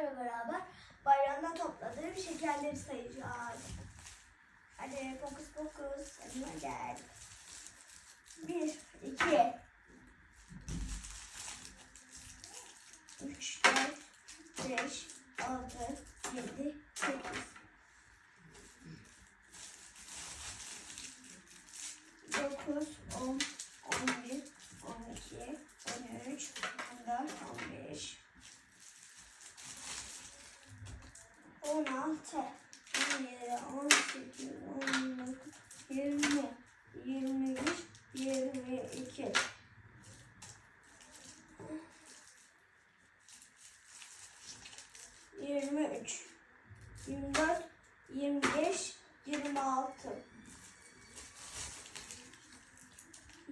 arkadaşlarla beraber bayramdan topladığım şekerleri sayacağız. Hadi fokus fokus. Yanıma gel. Bir, iki, üç, dört, beş, altı, yedi,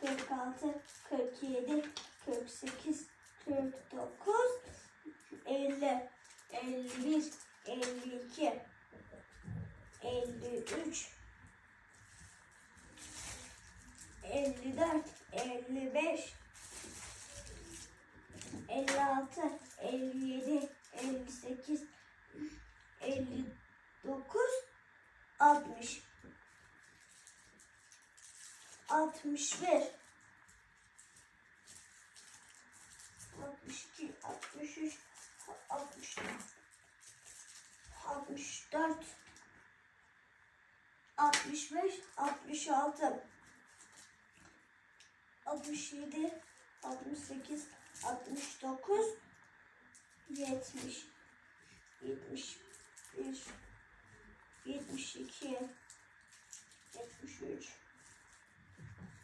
46, 47, 48, 49, 50, 51, 52, 53, 54, 55, 56, 57, 58, 59, 60 altmış. Bir. Altmış iki, altmış üç, altmış. Altmış dört. Altmış beş, altmış altı. Altmış yedi, altmış sekiz, altmış dokuz, yetmiş. Yetmiş bir, yetmiş iki,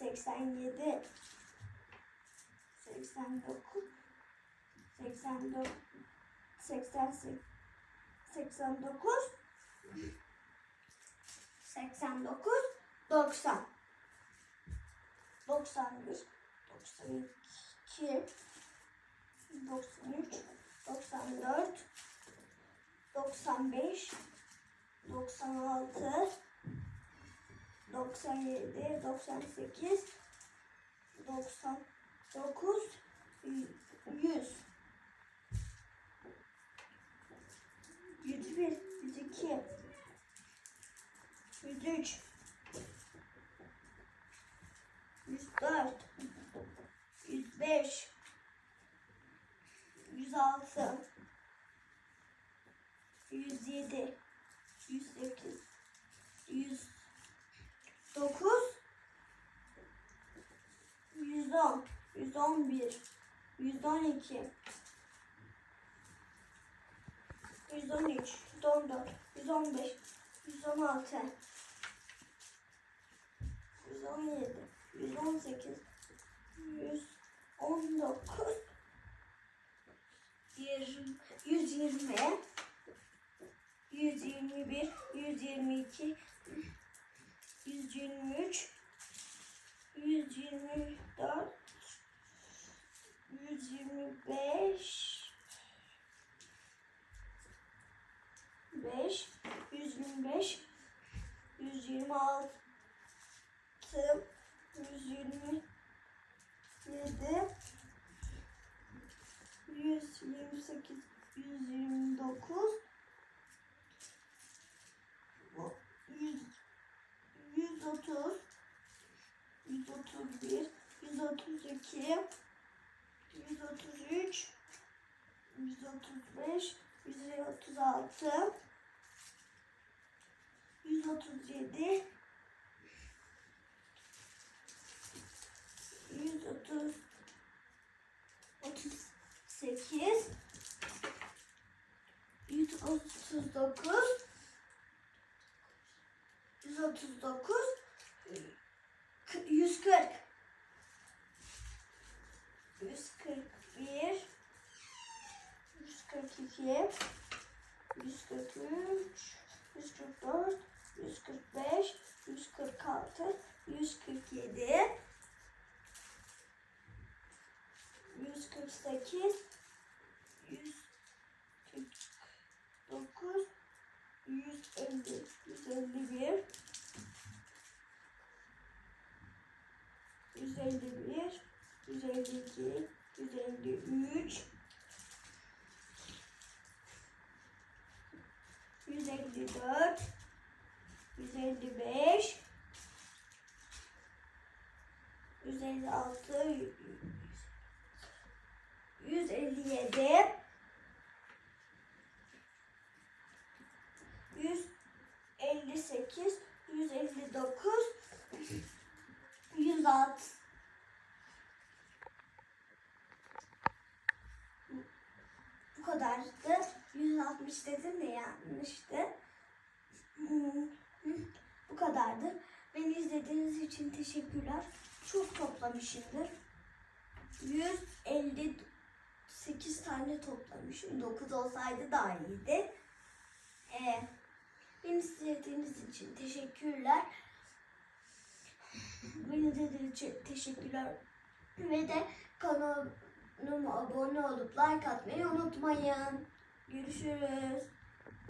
87 89 84 88 89 89 90 91 92 93 94 95 97, 98, 99, 100. 101, 102, 103, 104, 105, 106, 107, 111, 112, 113, 114, 115, 116, 117, 118, 119, 120, 121, 122, 123, 120 125, 5, 125, 126, 127, 128, 129, yüz, yüz otuz, yüz otuz bir, yüz otuz iki, yüz otuz üç, yüz otuz beş, yüz otuz altı, 137 130 38 139 139 140 141 142 143 144 145 146 147 148 149 150 151 151 152 153 154 155 156 157 158 159 106 kadardı. 160 dedim de yanlıştı. Bu kadardı. Beni izlediğiniz için teşekkürler. Çok toplamışımdır. 158 tane toplamışım. 9 olsaydı daha iyiydi. Ee, beni izlediğiniz için teşekkürler. Beni izlediğiniz için teşekkürler. Ve de kanalıma abone olup like atmayı unutmayın. Görüşürüz.